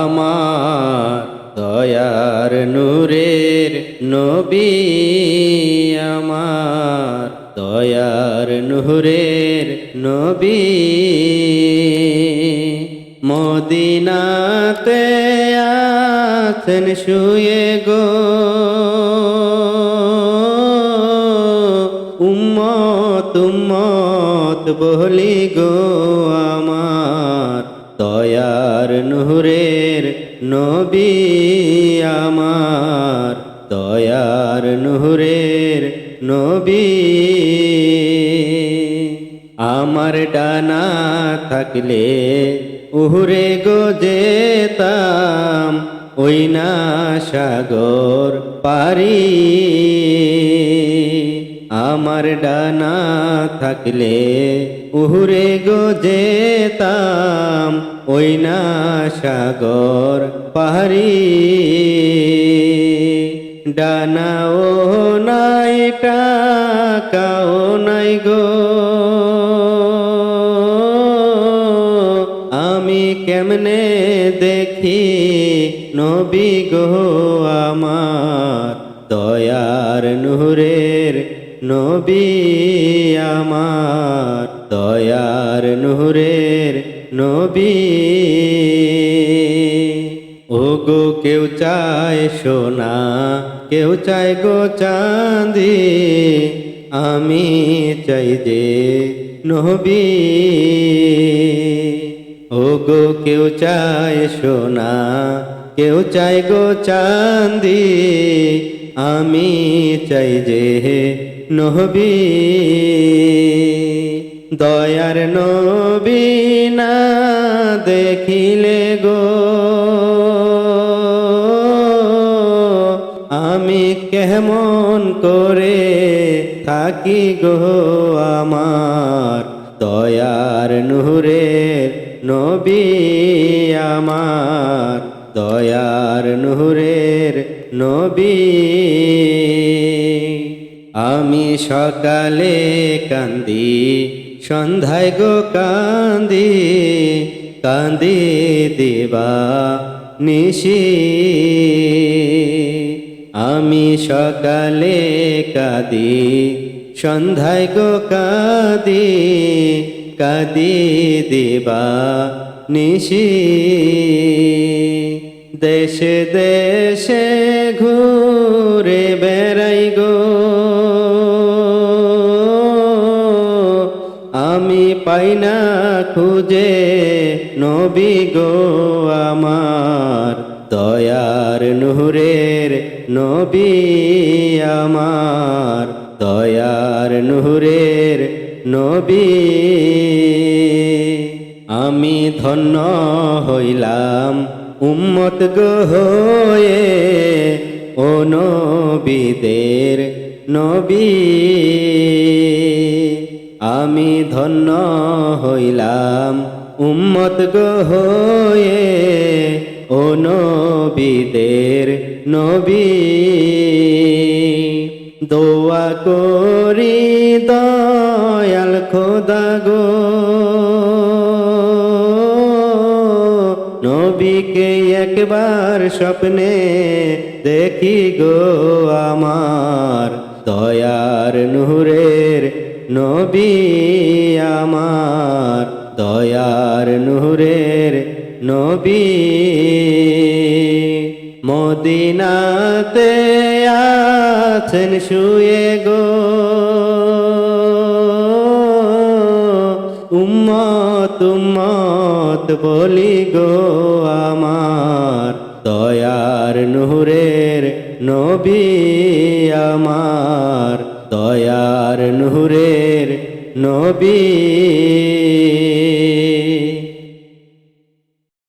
আমার দয়ার নূরের নবী, আমার দয়ার নূরের নবী। মদিনাতে আছেন শুয়ে গো। উম্মত উম্মত বলি গো, আমার দয়ার নূরের নবী আমার দয়ার নূরের নবী। আমার ডানা থাকলে উহুরে গো যেতাম, ওই না সাগর পারি। আমার ডানা থাকলে উহুরে গো যেতাম ওই না সাগর পাহাড়ি। ডানাও নাই, টাকাও নাই গো। আমি কেমনে দেখি নবী গো আমার? দয়ার নূরের নবী আমার। দয়ার নূরের নবী। ও গো কেউ চায় সোনা, কেউ চায় গো চাঁদি। আমি চাই যে নবী। ও গো কেউ চায় সোনা, কেউ চায় গো চাঁদি। আমি চাই যে নহবি দয়ার নবী না দেখিলে গো। আমি কেমন করে থাকি গো আমার দয়ার নূরের নবী আমার দয়ার নূরের নবী। আমি সকালে কান্দি সন্ধ্যায় গো কান্দি কান্দি দিবা নিশি। আমি সকালে কাঁদি, সন্ধ্যায় গো কাঁদি কাঁদি দিবা নিশি। দেশে দেশে ঘুরে খুঁজে নবী গো আমার, দয়ার নূরের নবী আমার, দয়ার নূরের নবী। আমি ধন্য হইলাম উম্মত গো হয়ে, ও নবীদের নবী। আমি ধন্য হইলাম উম্মত গো হয়ে ও নবীদের নবী। দোয়া করি দয়াল খোদা গো। নবীকে একবার স্বপ্নে দেখি গো আমার দয়ার নূরের নবী আমার দয়ার নূরের নবী। মদিনাতে আছেন শুয়ে গো। উম্মত উম্মত বলি গো আমার দয়ার নূরের নবী আমার। দয়ার নুরের নবী।